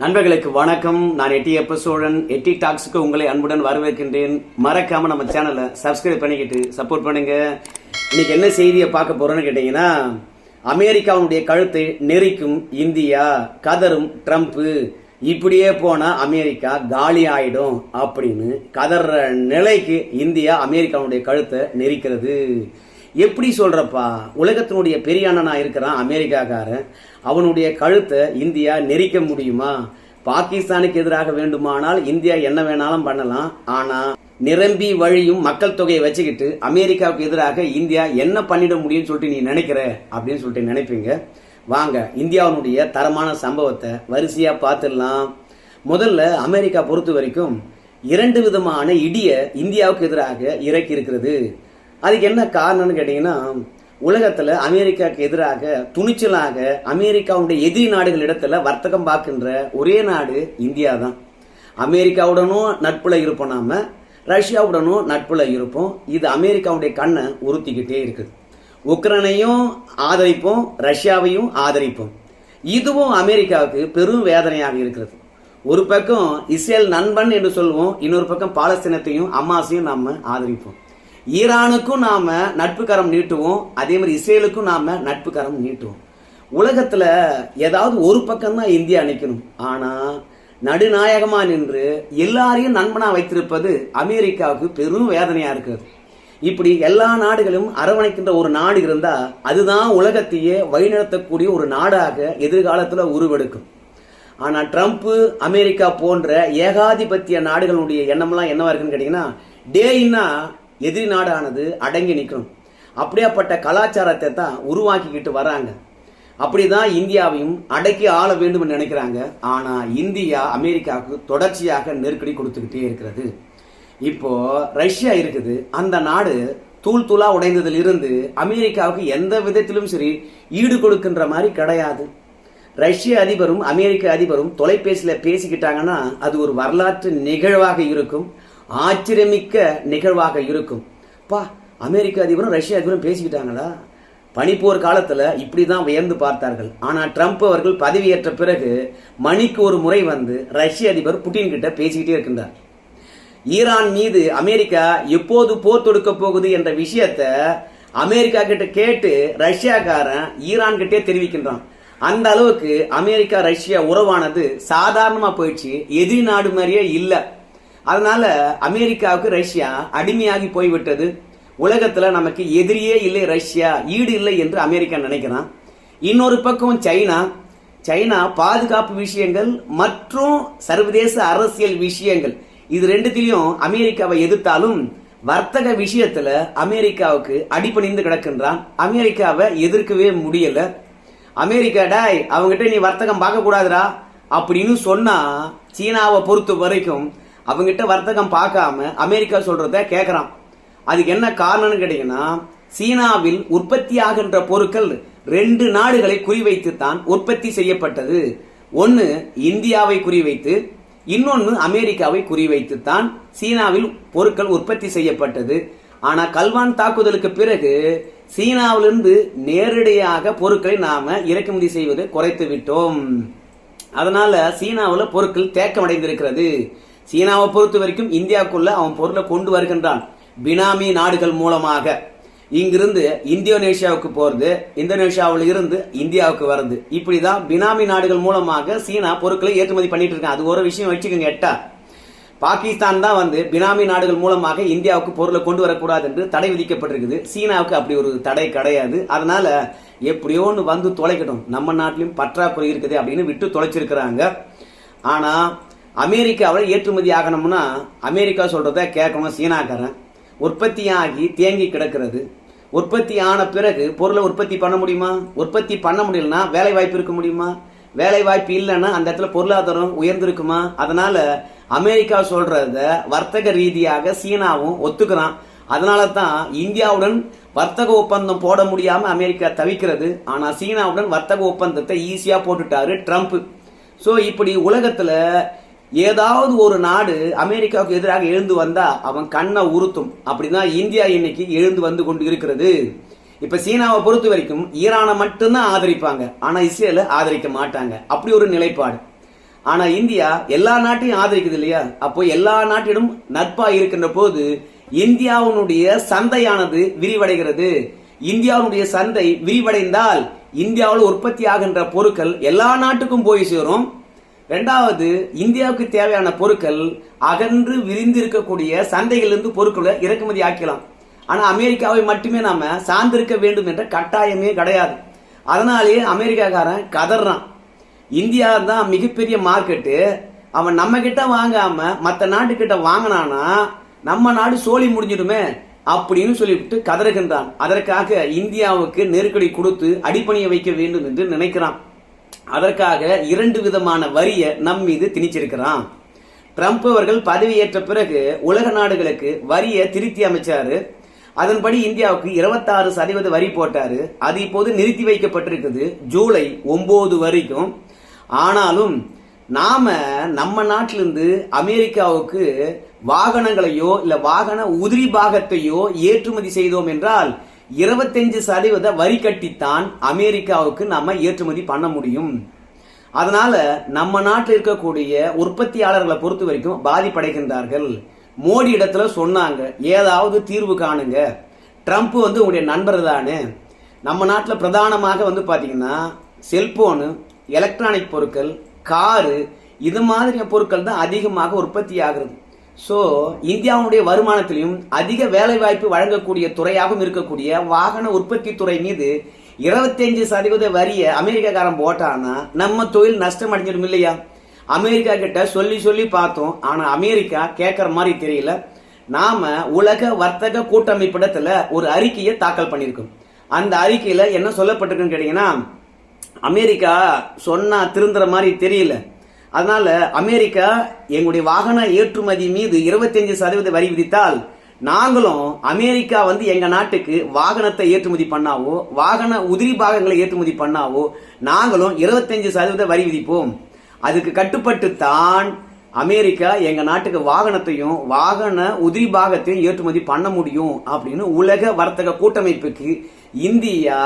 நண்பர்களுக்கு வணக்கம். நான் எட்டி எப்ப சோழன் எட்டி டாக்ஸுக்கு உங்களை அன்புடன் வரவேற்கின்றேன். மறக்காம நம்ம சேனலை சப்ஸ்கிரைப் பண்ணிக்கிட்டு சப்போர்ட் பண்ணுங்க. இன்னைக்கு என்ன செய்தியை பார்க்க போறோம்னு கேட்டீங்கன்னா அமெரிக்காவுடைய கழுத்தை நெரிக்கும் இந்தியா கதரும் ட்ரம்ப்பு. இப்படியே போனா அமெரிக்கா காலி ஆயிடும் அப்படின்னு கதற நிலைக்கு இந்தியா அமெரிக்காவுடைய கழுத்தை நெரிக்கிறது. எப்படி சொல்கிறப்பா உலகத்தினுடைய பெரிய இருக்கிறான் அமெரிக்காக்காரன். அவனுடைய கழுத்தை இந்தியா நெரிக்க முடியுமா? பாகிஸ்தானுக்கு எதிராக வேண்டுமானால் இந்தியா என்ன வேணாலும் பண்ணலாம். ஆனால் நிரம்பி வழியும் மக்கள் தொகையை வச்சுக்கிட்டு அமெரிக்காவுக்கு எதிராக இந்தியா என்ன பண்ணிட முடியும்னு சொல்லிட்டு நீ நினைக்கிற? அப்படின்னு சொல்லிட்டு நினைப்பீங்க. வாங்க இந்தியாவினுடைய தரமான சம்பவத்தை வரிசையாக பார்த்துடலாம். முதல்ல அமெரிக்கா பொறுத்த வரைக்கும் இரண்டு விதமான இடிய இந்தியாவுக்கு எதிராக இறக்கி இருக்கிறது அதுக்கு என்ன காரணம்னு கேட்டிங்கன்னா உலகத்தில் அமெரிக்காவுக்கு எதிராக துணிச்சலாக அமெரிக்காவுடைய எதிரி நாடுகள் இடத்துல வர்த்தகம் பார்க்கின்ற ஒரே நாடு இந்தியா தான் அமெரிக்காவுடனும் நட்புல இருப்போம் நாம ரஷ்யாவுடனும் நட்புல இருப்போம். இது அமெரிக்காவுடைய கண்ணை உறுத்திக்கிட்டே இருக்குது. உக்ரைனையும் ஆதரிப்போம் ரஷ்யாவையும் ஆதரிப்போம். இதுவும் அமெரிக்காவுக்கு பெரும் வேதனையாக இருக்கிறது. ஒரு பக்கம் இஸ்ரேல் நண்பன் என்று சொல்லுவோம் இன்னொரு பக்கம் பாலஸ்தீனத்தையும் அம்மாசையும் நம்ம ஆதரிப்போம். ஈரானுக்கும் நாம் நட்பு கரம் நீட்டுவோம் அதே மாதிரி இஸ்ரேலுக்கும் நாம் நட்பு கரம் நீட்டுவோம். உலகத்தில் ஏதாவது ஒரு பக்கம்தான் இந்தியா நிற்கணும் ஆனால் நடுநாயகமாக நின்று எல்லாரையும் நண்பனாக வைத்திருப்பது அமெரிக்காவுக்கு பெரும் வேதனையாக இருக்குது இப்படி எல்லா நாடுகளும் அரவணைக்கின்ற ஒரு நாடு இருந்தால் அதுதான் உலகத்தையே வழிநடத்தக்கூடிய ஒரு நாடாக எதிர்காலத்தில் உருவெடுக்கும். ஆனால் ட்ரம்ப்பு அமெரிக்கா போன்ற ஏகாதிபத்திய நாடுகளுடைய எண்ணம்லாம் என்னவா இருக்குன்னு கேட்டிங்கன்னா டேயின்னா எதிரி நாடானது அடங்கி நிற்கணும். அப்படியாப்பட்ட கலாச்சாரத்தை தான் உருவாக்கிக்கிட்டு வராங்க. அப்படிதான் இந்தியாவையும் அடக்கி ஆள வேண்டும் நினைக்கிறாங்க. ஆனால் இந்தியா அமெரிக்காவுக்கு தொடர்ச்சியாக நெருக்கடி கொடுத்துக்கிட்டே இருக்கிறது. இப்போ ரஷ்யா இருக்குது. அந்த நாடு தூள் தூளா உடைந்ததில் இருந்து அமெரிக்காவுக்கு எந்த விதத்திலும் சரி ஈடு கொடுக்கின்ற மாதிரி கிடையாது. ரஷ்ய அதிபரும் அமெரிக்க அதிபரும் தொலைபேசியில் பேசிக்கிட்டாங்கன்னா அது ஒரு வரலாற்று நிகழ்வாக இருக்கும். ஆச்சரியமிக்க நிகழ்வாக இருக்கும். பா அமெரிக்க அதிபரும் ரஷ்ய அதிபரும் பேசிக்கிட்டாங்களா? பனிப்போர் இப்படி தான் வியந்து பார்த்தார்கள். ஆனால் ட்ரம்ப் அவர்கள் பதவியேற்ற பிறகு மணிக்கு ஒரு முறை வந்து ரஷ்ய அதிபர் புட்டின் கிட்ட பேசிக்கிட்டே இருக்கின்றார். ஈரான் மீது அமெரிக்கா எப்போது போர் தொடுக்க போகுது என்ற விஷயத்த அமெரிக்கா கிட்ட கேட்டு ரஷ்யாக்காரன் ஈரான் கிட்டே தெரிவிக்கின்றான். அந்த அளவுக்கு அமெரிக்கா ரஷ்யா உறவானது சாதாரணமாக போயிடுச்சு. எதிரி நாடு மாதிரியே இல்லை. அதனால அமெரிக்காவுக்கு ரஷ்யா அடிமையாகி போய்விட்டது. உலகத்துல நமக்கு எதிரியே இல்லை ரஷ்யா ஈடு இல்லை என்று அமெரிக்கா நினைக்கிறான். இன்னொரு பக்கம் சைனா. சைனா பாதுகாப்பு விஷயங்கள் மற்றும் சர்வதேச அரசியல் விஷயங்கள். இது ரெண்டுத்திலையும் அமெரிக்காவை எதிர்த்தாலும் வர்த்தக விஷயத்துல அமெரிக்காவுக்கு அடிப்பணிந்து கிடக்கின்றான். அமெரிக்காவை எதிர்க்கவே முடியல. அமெரிக்கா டாய் அவங்ககிட்ட நீ வர்த்தகம் பார்க்க கூடாதுடா அப்படின்னு சொன்னா சீனாவை பொறுத்த வரைக்கும் அவங்ககிட்ட வர்த்தகம் பார்க்காம அமெரிக்கா சொல்றத கேட்குறான் அதுக்கு என்ன காரணம்னு கேட்டீங்கன்னா சீனாவில் உற்பத்தியாகின்ற பொருட்கள் ரெண்டு நாடுகளை குறிவைத்து தான் உற்பத்தி செய்யப்பட்டது. ஒன்று இந்தியாவை குறிவைத்து இன்னொன்று அமெரிக்காவை குறிவைத்து தான் சீனாவில் பொருட்கள் உற்பத்தி செய்யப்பட்டது. ஆனால் கல்வான் தாக்குதலுக்கு பிறகு சீனாவிலிருந்து நேரடியாக பொருட்களை நாம் இறக்குமதி செய்வது குறைத்து விட்டோம் அதனால சீனாவில் பொருட்கள் தேக்கமடைந்திருக்கிறது. சீனாவை பொறுத்த வரைக்கும் இந்தியாவுக்குள்ள அவன் பொருளை கொண்டு வருகின்றான். பினாமி நாடுகள் மூலமாக. இங்கிருந்து இந்தோனேஷியாவுக்கு போறது இந்தோனேஷியாவில் இருந்து இந்தியாவுக்கு வருது இப்படிதான் பினாமி நாடுகள் மூலமாக சீனா பொருட்களை ஏற்றுமதி பண்ணிட்டு இருக்காங்க. அது ஒரு விஷயம் வச்சுக்கோங்க எட்டா. பாகிஸ்தான் தான் வந்து பினாமி நாடுகள் மூலமாக இந்தியாவுக்கு பொருளை கொண்டு வரக்கூடாது என்று தடை விதிக்கப்பட்டிருக்குது. சீனாவுக்கு அப்படி ஒரு தடை கிடையாது. அதனால எப்படியோ ஒன்று வந்து தொலைக்கட்டும். நம்ம நாட்டிலும் பற்றாக்குறை இருக்குது அப்படின்னு விட்டு தொலைச்சிருக்கிறாங்க. ஆனால் அமெரிக்காவில் ஏற்றுமதி ஆகணும்னா அமெரிக்கா சொல்கிறத கேட்கணும் சீனாக்காரன். உற்பத்தி ஆகி தேங்கி கிடக்கிறது. உற்பத்தி ஆன பிறகு பொருளை உற்பத்தி பண்ண முடியுமா? உற்பத்தி பண்ண முடியலன்னா வேலை வாய்ப்பு இருக்க முடியுமா? வேலை வாய்ப்பு இல்லைன்னா அந்த இடத்துல பொருளாதாரம் உயர்ந்திருக்குமா? அதனால அமெரிக்கா சொல்றத வர்த்தக ரீதியாக சீனாவும் ஒத்துக்கிறான். அதனால தான் இந்தியாவுடன் வர்த்தக ஒப்பந்தம் போட முடியாம அமெரிக்கா தவிக்கிறது. ஆனா சீனாவுடன் வர்த்தக ஒப்பந்தத்தை ஈஸியா போட்டுட்டாரு ட்ரம்ப். ஸோ இப்படி உலகத்துல ஏதாவது ஒரு நாடு அமெரிக்காவுக்கு எதிராக எழுந்து வந்தா அவன் கண்ணை உறுத்தும் அப்படிதான் இந்தியா இன்னைக்கு எழுந்து வந்து கொண்டு இருக்கிறது. இப்ப சீனாவை பொறுத்த வரைக்கும் ஈரானை மட்டும்தான் ஆதரிப்பாங்க. ஆனா இஸ்ரேல ஆதரிக்க மாட்டாங்க. அப்படி ஒரு நிலைப்பாடு. ஆனா இந்தியா எல்லா நாட்டையும் ஆதரிக்குது இல்லையா? அப்போ எல்லா நாட்டிலும் நட்பா இருக்கின்ற போது இந்தியாவினுடைய சந்தையானது விரிவடைகிறது. இந்தியாவுடைய சந்தை விரிவடைந்தால் இந்தியாவில் உற்பத்தி ஆகின்ற பொருட்கள் எல்லா நாட்டுக்கும் போய் சேரும். ரெண்டாவது இந்தியாவுக்கு தேவையான பொருட்கள் அகன்று விரிந்து இருக்கக்கூடிய சந்தைகளிலிருந்து பொருட்களை இறக்குமதி ஆக்கலாம். ஆனால் அமெரிக்காவை மட்டுமே நாம் சார்ந்திருக்க வேண்டும் என்ற கட்டாயமே கிடையாது. அதனாலேயே அமெரிக்காக்காரன் கதறான். இந்தியா தான் மிகப்பெரிய மார்க்கெட்டு. அவன் நம்ம கிட்ட வாங்காம மற்ற நாட்டுக்கிட்ட வாங்கினானா நம்ம நாடு சோழி முடிஞ்சிடுமே அப்படின்னு சொல்லிவிட்டு கதறுகின்றான். அதற்காக இந்தியாவுக்கு நெருக்கடி கொடுத்து அடிப்பணியை வைக்க வேண்டும் என்று நினைக்கிறான். அதற்காக இரண்டு விதமான வரியை நம் மீது திணிச்சிருக்கிறான். ட்ரம்ப் அவர்கள் பதவியேற்ற பிறகு உலக நாடுகளுக்கு வரியை திருத்தி அமைச்சாரு. அதன்படி இந்தியாவுக்கு இருபத்தாறு சதவீத வரி போட்டாரு. அது இப்போது நிறுத்தி வைக்கப்பட்டிருக்குது. ஜூலை ஒம்பது வரைக்கும். ஆனாலும் நாம நம்ம நாட்டிலிருந்து அமெரிக்காவுக்கு வாகனங்களையோ இல்லை வாகன உதிரி பாகத்தையோ ஏற்றுமதி செய்தோம் என்றால் இருபத்தஞ்சு சதவீத வரி கட்டித்தான் அமெரிக்காவுக்கு நம்ம ஏற்றுமதி பண்ண முடியும். அதனால நம்ம நாட்டில் இருக்கக்கூடிய உற்பத்தியாளர்களை பொறுத்த வரைக்கும் பாதிப்படைகின்றார்கள். மோடி இடத்துல சொன்னாங்க ஏதாவது தீர்வு காணுங்க. ட்ரம்ப் வந்து உங்களுடைய நண்பர் தானே. நம்ம நாட்டில் பிரதானமாக வந்து பார்த்தீங்கன்னா செல்போனு எலக்ட்ரானிக் பொருட்கள் காரு இது மாதிரி பொருட்கள் தான் அதிகமாக உற்பத்தி ஆகிறது ஸோ இந்தியாவுடைய வருமானத்திலையும் அதிக வேலைவாய்ப்பு வழங்கக்கூடிய துறையாகவும் இருக்கக்கூடிய வாகன உற்பத்தி துறை மீது இருபத்தஞ்சு சதவீத வரியை அமெரிக்காக்காரன் போட்டான்னா நம்ம தொழில் நஷ்டம் அடைஞ்சிடும் இல்லையா? அமெரிக்கா கிட்ட சொல்லி சொல்லி பார்த்தோம். ஆனால் அமெரிக்கா கேட்குற மாதிரி தெரியல. நாம உலக வர்த்தக கூட்டமைப்பிடத்துல ஒரு அறிக்கையை தாக்கல் பண்ணியிருக்கோம். அந்த அறிக்கையில் என்ன சொல்லப்பட்டிருக்குன்னு கேட்டிங்கன்னா அமெரிக்கா சொன்னா திருந்துற மாதிரி தெரியல. அதனால அமெரிக்கா எங்களுடைய வாகன ஏற்றுமதி மீது இருபத்தஞ்சு சதவீத வரி விதித்தால் நாங்களும் அமெரிக்கா வந்து எங்க நாட்டுக்கு வாகனத்தை ஏற்றுமதி பண்ணாவோ வாகன உதிரி பாகங்களை ஏற்றுமதி பண்ணாவோ நாங்களும் இருபத்தஞ்சு சதவீத வரி விதிப்போம். அதுக்கு கட்டுப்பட்டு தான் அமெரிக்கா எங்க நாட்டுக்கு வாகனத்தையும் வாகன உதிரி பாகத்தையும் ஏற்றுமதி பண்ண முடியும் அப்படின்னு உலக வர்த்தக கூட்டமைப்புக்கு இந்தியா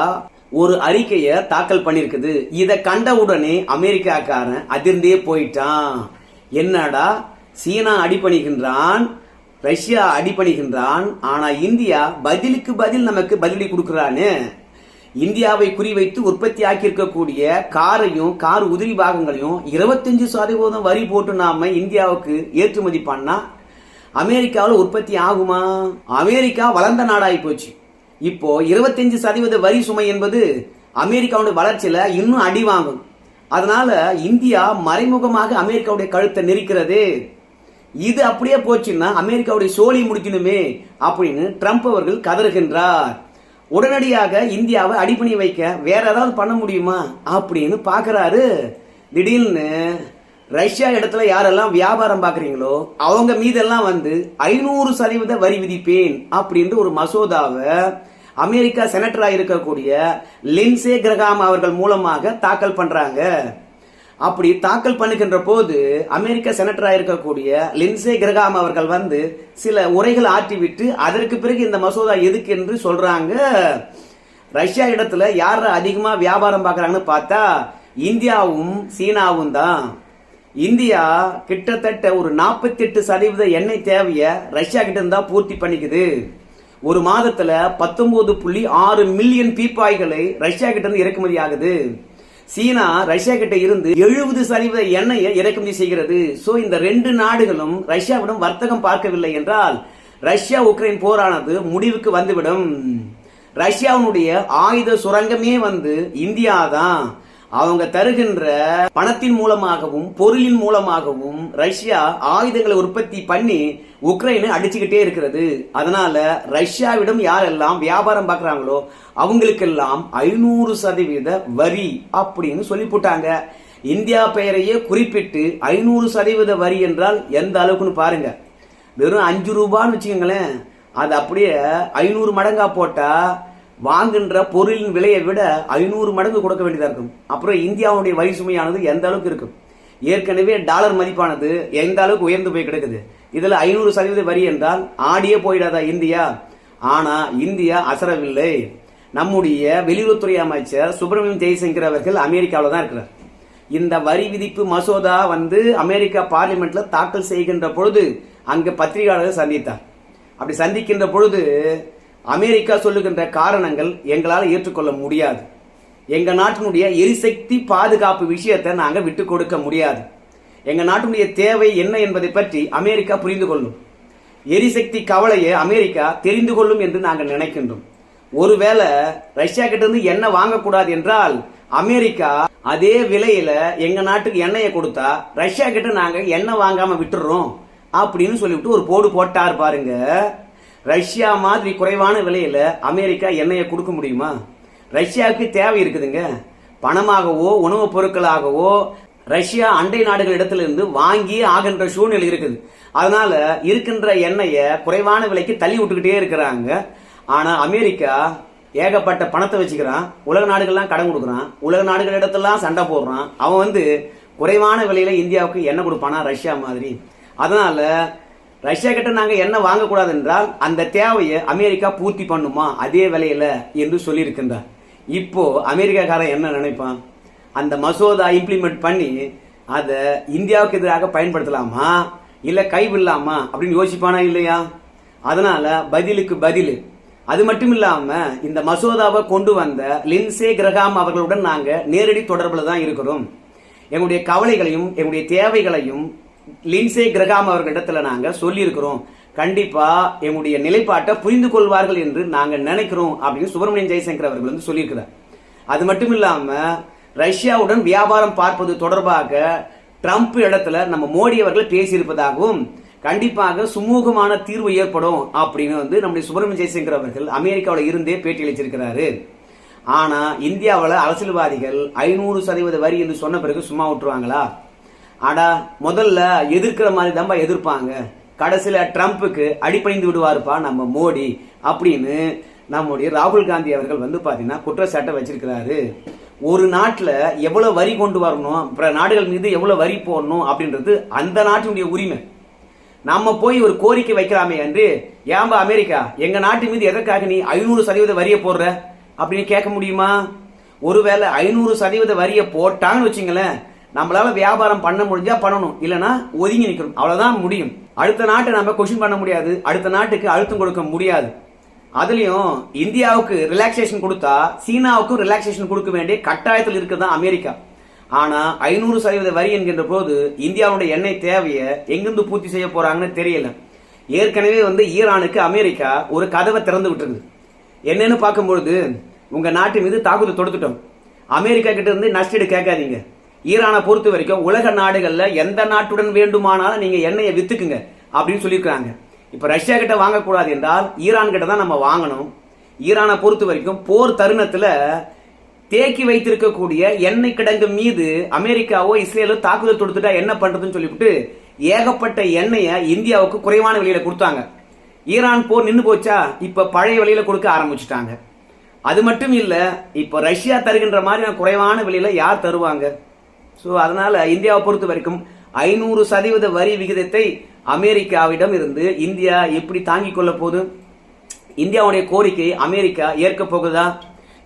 ஒரு அறிக்கையை தாக்கல் பண்ணிருக்குது. இதை கண்ட உடனே அமெரிக்காக்காரன் அதிர்ந்தே போயிட்டான். என்னடா? சீனா அடிபணிகின்றான் ரஷ்யா அடிபணிகின்றான் ஆனால் இந்தியா பதிலுக்கு பதில் நமக்கு பதிலடி கொடுக்கிறான்னு இந்தியாவை குறிவைத்து உற்பத்தி ஆக்கியிருக்கக்கூடிய காரையும் கார் உதிரி பாகங்களையும் இருபத்தஞ்சு சதவீதம் வரி போட்டு நாம இந்தியாவுக்கு ஏற்றுமதி பண்ணா அமெரிக்காவில் உற்பத்தி ஆகுமா? அமெரிக்கா வளர்ந்த நாடாகி போச்சு. இப்போ இருபத்தஞ்சு சதவீத வரி சுமை என்பது அமெரிக்காவுடைய வளர்ச்சியில இன்னும் அடி வாங்கும். அதனால இந்தியா மறைமுகமாக அமெரிக்காவுடைய கழுத்தை நெரிக்கிறது. இது அப்படியே போச்சுன்னா அமெரிக்காவுடைய சோழி முடிக்கணுமே அப்படின்னு ட்ரம்ப் அவர்கள் கதறுகின்றார். உடனடியாக இந்தியாவை அடிப்பணி வைக்க வேற ஏதாவது பண்ண முடியுமா அப்படின்னு பாக்குறாரு திடீர்னு ரஷ்யா இடத்துல யாரெல்லாம் வியாபாரம் பாக்குறீங்களோ அவங்க மீதெல்லாம் வந்து ஐநூறு சதவீத வரி விதிப்பேன் அப்படின்ற ஒரு மசோதாவை அமெரிக்கா செனட்டராக இருக்கக்கூடிய லின்சே கிரகாம் அவர்கள் மூலமாக தாக்கல் பண்றாங்க. அப்படி தாக்கல் பண்ணுகின்ற போது அமெரிக்க செனட்டராக இருக்கக்கூடிய லின்சே கிரகாம் அவர்கள் வந்து சில உரைகள் ஆற்றிவிட்டு அதற்கு பிறகு இந்த மசோதா எதுக்கு என்று சொல்றாங்க. ரஷ்யா இடத்துல யார் அதிகமாக வியாபாரம் பார்க்குறாங்கன்னு பார்த்தா இந்தியாவும் சீனாவும் தான். இந்தியா கிட்டத்தட்ட ஒரு நாற்பத்தி எட்டு சதவீத எண்ணெய் தேவையை ரஷ்யா கிட்ட இருந்தால் பூர்த்தி பண்ணிக்குது. ஒரு மாதத்துல பத்தொன்பது புள்ளி ஆறு மில்லியன் பீப்பாய்களை ரஷ்யா கிட்ட இருந்து இறக்குமதி ஆகுது. சீனா ரஷ்யா கிட்ட இருந்து எழுபது சதவீத எண்ணெயை இறக்குமதி செய்கிறது. சோ இந்த ரெண்டு நாடுகளும் ரஷ்யாவிடம் வர்த்தகம் பார்க்கவில்லை என்றால் ரஷ்யா உக்ரைன் போரானது முடிவுக்கு வந்துவிடும். ரஷ்யாவுடைய ஆயுத சுரங்கமே வந்து இந்தியா தான் அவங்க தருகின்ற பணத்தின் மூலமாகவும் பொருளின் மூலமாகவும் ரஷ்யா ஆயுதங்களை உற்பத்தி பண்ணி உக்ரைனை அடிச்சுக்கிட்டே இருக்கிறது. அதனால ரஷ்யாவிடம் யாரெல்லாம் வியாபாரம் பார்க்குறாங்களோ அவங்களுக்கெல்லாம் ஐநூறு சதவீத வரி அப்படின்னு சொல்லி போட்டாங்க இந்தியா பெயரையே குறிப்பிட்டு ஐநூறு சதவீத வரி என்றால் எந்த அளவுக்குன்னு பாருங்க. வெறும் அஞ்சு ரூபான்னு வச்சுக்கோங்களேன். அது அப்படியே ஐநூறு மடங்கா போட்டா வாங்குகின்ற பொருளின் விலையை விட ஐநூறு மடங்கு கொடுக்க வேண்டியதாக இருக்கும். அப்புறம் இந்தியாவுடைய வரி சுமையானது எந்த அளவுக்கு இருக்கும்? ஏற்கனவே டாலர் மதிப்பானது எந்த அளவுக்கு உயர்ந்து போய் கிடக்குது? இதில் ஐநூறு சதவீத வரி என்றால் ஆடியே போயிடாதா இந்தியா? ஆனால் இந்தியா அசரவில்லை. நம்முடைய வெளியுறவுத்துறை அமைச்சர் சுப்பிரமணியம் ஜெய்சங்கர் அவர்கள் அமெரிக்காவில் தான் இருக்கிறார். இந்த வரி விதிப்பு மசோதா வந்து அமெரிக்கா பார்லிமெண்ட்ல தாக்கல் செய்கின்ற பொழுது அங்கே பத்திரிகையாளர்கள் சந்தித்தார். அப்படி சந்திக்கின்ற பொழுது அமெரிக்கா சொல்லுகின்ற காரணங்கள் எங்களால் ஏற்றுக்கொள்ள முடியாது. எங்கள் நாட்டினுடைய எரிசக்தி பாதுகாப்பு விஷயத்தை நாங்கள் விட்டு கொடுக்க முடியாது. எங்கள் நாட்டினுடைய தேவை என்ன என்பதை பற்றி அமெரிக்கா புரிந்து கொள்ளும். எரிசக்தி கவலையை அமெரிக்கா தெரிந்து கொள்ளும் என்று நாங்கள் நினைக்கின்றோம். ஒருவேளை ரஷ்யா கிட்ட இருந்து எண்ணெய் வாங்கக்கூடாது என்றால் அமெரிக்கா அதே விலையில எங்க நாட்டுக்கு எண்ணெயை கொடுத்தா ரஷ்யா கிட்ட நாங்க எண்ணெய் வாங்காம விட்டுறோம் அப்படின்னு சொல்லிவிட்டு ஒரு போடு போட்டார் பாருங்க. ரஷ்யா மாதிரி குறைவான விலையில் அமெரிக்கா எண்ணெயை கொடுக்க முடியுமா? ரஷ்யாவுக்கு தேவை இருக்குதுங்க. பணமாகவோ உணவுப் பொருட்களாகவோ ரஷ்யா அண்டை நாடுகள் இடத்துல இருந்து வாங்கி ஆகின்ற சூழ்நிலை இருக்குது. அதனால இருக்கின்ற எண்ணெயை குறைவான விலைக்கு தள்ளி விட்டுக்கிட்டே இருக்கிறாங்க. ஆனால் அமெரிக்கா ஏகப்பட்ட பணத்தை வச்சுக்கிறான். உலக நாடுகள்லாம் கடன் கொடுக்குறான். உலக நாடுகள் இடத்தெல்லாம் சண்டை போடுறான். அவன் வந்து குறைவான விலையில இந்தியாவுக்கு எண்ணெய் கொடுப்பானா ரஷ்யா மாதிரி? அதனால ரஷ்யா கிட்ட நாங்க என்ன வாங்கக்கூடாது என்றால் அந்த தேவையை அமெரிக்கா பூர்த்தி பண்ணுமா? அதே விலையில என்று சொல்லியிருக்கின்றார். இப்போ அமெரிக்காக்காரன் என்ன நினைப்பான்? அந்த மசோதா இம்ப்ளிமெண்ட் பண்ணி அதை இந்தியாவுக்கு எதிராக பயன்படுத்தலாமா? இல்லை கைவிடலாமா அப்படின்னு யோசிப்பானா இல்லையா? அதனால பதிலுக்கு பதில். அது மட்டும் இல்லாமல் இந்த மசோதாவை கொண்டு வந்த லின்சே கிரகாம் அவர்களுடன் நாங்கள் நேரடி தொடர்பில் தான் இருக்கிறோம். எங்களுடைய கவலைகளையும் எங்களுடைய தேவைகளையும் லின்சே கிரகாம் அவர்களிடத்தில் நாங்கள் சொல்லியிருக்கிறோம். கண்டிப்பாக எங்களுடைய நிலைப்பாட்டை புரிந்து கொள்வார்கள் என்று நாங்கள் நினைக்கிறோம் அப்படின்னு சுப்பிரமணியன் ஜெயசங்கர் அவர்கள் வந்து சொல்லியிருக்கிறார். அது மட்டும் இல்லாமல் ரஷ்யாவுடன் வியாபாரம் பார்ப்பது தொடர்பாக ட்ரம்ப் இடத்துல நம்ம மோடி அவர்கள் பேசியிருப்பதாகவும் கண்டிப்பாக சுமூகமான தீர்வு ஏற்படும் அப்படின்னு வந்து நம்முடைய சுப்பிரமணிய ஜெயசங்கர் அவர்கள் அமெரிக்காவில் இருந்தே பேட்டி அளிச்சிருக்கிறாரு. ஆனால் இந்தியாவில் அரசியல்வாதிகள் ஐநூறு சதவீத வரி என்று சொன்ன பிறகு சும்மா விட்டுருவாங்களா? ஆடா முதல்ல எதிர்க்கிற மாதிரி தான்ப்பா எதிர்ப்பாங்க. கடைசியில் ட்ரம்ப்புக்கு அடிப்பணிந்து விடுவாருப்பா நம்ம மோடி அப்படின்னு நம்முடைய ராகுல் காந்தி அவர்கள் வந்து பார்த்தீங்கன்னா குற்றச்சாட்டை வச்சிருக்கிறாரு. ஒரு நாட்டில் எவ்வளோ வரி கொண்டு வரணும் பிற நாடுகள் மீது எவ்வளோ வரி போடணும் அப்படின்றது அந்த நாட்டினுடைய உரிமை. நம்ம போய் ஒரு கோரிக்கை வைக்கலாமே என்று ஏன்பா அமெரிக்கா எங்கள் நாட்டு மீது எதற்காக நீ ஐநூறு சதவீத வரியை போடுற? அப்படின்னு கேட்க முடியுமா? ஒருவேளை ஐநூறு சதவீத வரியை போட்டாங்கன்னு வச்சுங்களேன் நம்மளால வியாபாரம் பண்ண முடிஞ்சா பண்ணணும். இல்லனா ஒதுங்கி நிற்கணும் அவ்வளவுதான் முடியும். அடுத்த நாட்டை நம்ம கொஷின் பண்ண முடியாது. அடுத்த நாட்டுக்கு அழுத்தம் கொடுக்க முடியாது. அதுலயும் இந்தியாவுக்கு ரிலாக்ஸேஷன் கொடுத்தா சீனாவுக்கும் ரிலாக்ஸேஷன் கொடுக்க வேண்டிய கட்டாயத்தில் இருக்குதா அமெரிக்கா. ஆனா ஐநூறு சதவீத வரி என்கின்ற போது இந்தியாவுடைய எண்ணெய் தேவையை எங்கிருந்து பூர்த்தி செய்ய போறாங்கன்னு தெரியல. ஏற்கனவே வந்து ஈரானுக்கு அமெரிக்கா ஒரு கதவை திறந்து விட்டுருக்குது என்னன்னு பார்க்கும்பொழுது உங்க நாட்டு மீது தாக்குதல் தொடுத்துட்டோம். அமெரிக்கா கிட்ட இருந்து நஷ்டீடு கேட்காதீங்க. ஈரானை பொறுத்த வரைக்கும் உலக நாடுகளில் எந்த நாட்டுடன் வேண்டுமானாலும் நீங்கள் எண்ணெயை விற்றுக்குங்க அப்படின்னு சொல்லியிருக்கிறாங்க. இப்போ ரஷ்யா கிட்ட வாங்கக்கூடாது என்றால் ஈரான் கிட்ட தான் நம்ம வாங்கணும். ஈரானை பொறுத்த வரைக்கும் போர் தருணத்தில் தேக்கி வைத்திருக்கக்கூடிய எண்ணெய் கிடங்கு மீது அமெரிக்காவோ இஸ்ரேலோ தாக்குதல் தொடுத்துட்டா என்ன பண்ணுறதுன்னு சொல்லிவிட்டு ஏகப்பட்ட எண்ணெயை இந்தியாவுக்கு குறைவான விலையில் கொடுத்தாங்க. ஈரான் போர் நின்று போச்சா? இப்போ பழைய விலையில் கொடுக்க ஆரம்பிச்சிட்டாங்க. அது மட்டும் இல்லை இப்போ ரஷ்யா தருகின்ற மாதிரி குறைவான விலையில் யார் தருவாங்க? ஸோ அதனால் இந்தியாவை பொறுத்த வரைக்கும் ஐநூறு சதவீத வரி விகிதத்தை அமெரிக்காவிடம் இருந்து இந்தியா எப்படி தாங்கிக் கொள்ள போகுது? இந்தியாவுடைய கோரிக்கை அமெரிக்கா ஏற்க போகுதா?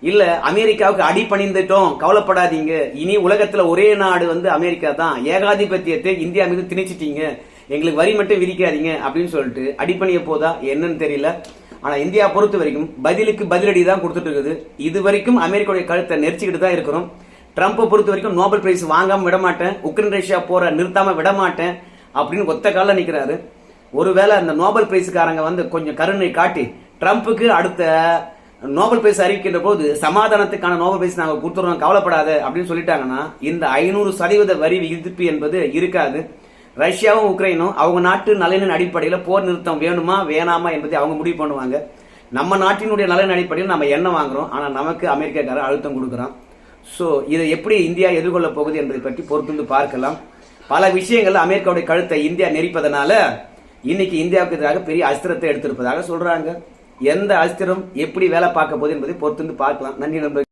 இல்ல அமெரிக்காவுக்கு அடிபணிந்துட்டோம் கவலைப்படாதீங்க. இனி உலகத்துல ஒரே நாடு வந்து அமெரிக்கா தான். ஏகாதிபத்தியத்தை இந்தியா மீது திணிச்சிட்டீங்க. எங்களுக்கு வரி மட்டும் விதிக்காதீங்க அப்படின்னு சொல்லிட்டு அடிப்பணிய போதா என்னன்னு தெரியல. ஆனா இந்தியா பொறுத்த வரைக்கும் பதிலுக்கு பதிலடி தான் கொடுத்துட்டு இருக்குது. இது வரைக்கும் அமெரிக்காவுடைய கழுத்தை நெரிச்சுக்கிட்டு தான் இருக்கிறோம். ட்ரம்ப்பை பொறுத்த வரைக்கும் நோபல் பிரைஸ் வாங்காம விட மாட்டேன் உக்ரைன் ரஷ்யா போற நிறுத்தாம விடமாட்டேன் அப்படின்னு ஒத்த கால நிக்கிறாரு. ஒருவேளை அந்த நோபல் பிரைஸுக்காரங்க வந்து கொஞ்சம் கருணை காட்டி ட்ரம்ப்புக்கு அடுத்த நோபல் பிரைஸ் அறிவிக்கின்ற போது சமாதானத்துக்கான நோபல் பிரைஸ் நாங்கள் கொடுத்துருவோம் கவலைப்படாத அப்படின்னு சொல்லிட்டாங்கன்னா இந்த ஐநூறு சதவீத வரி விதிப்பு என்பது இருக்காது. ரஷ்யாவும் உக்ரைனும் அவங்க நாட்டு நலனின் அடிப்படையில் போர் நிறுத்தம் வேணுமா வேணாமா என்பதை அவங்க முடிவு பண்ணுவாங்க. நம்ம நாட்டினுடைய நலன் அடிப்படையில் நம்ம என்ன வாங்குறோம். ஆனால் நமக்கு அமெரிக்காக்காரன் அழுத்தம் கொடுக்குறான். ஸோ இதை எப்படி இந்தியா எதிர்கொள்ள போகுது என்பதை பற்றி பொறுத்திருந்து பார்க்கலாம். பல விஷயங்கள் அமெரிக்காவுடைய கழுத்தை இந்தியா நெரிப்பதனால இன்னைக்கு இந்தியாவுக்கு எதிராக பெரிய அஸ்திரத்தை எடுத்திருப்பதாக சொல்றாங்க. எந்த அஸ்திரம் எப்படி வேலை பார்க்க போகுது என்பதை பொறுத்திருந்து பார்க்கலாம். நன்றி நண்பர்கள்.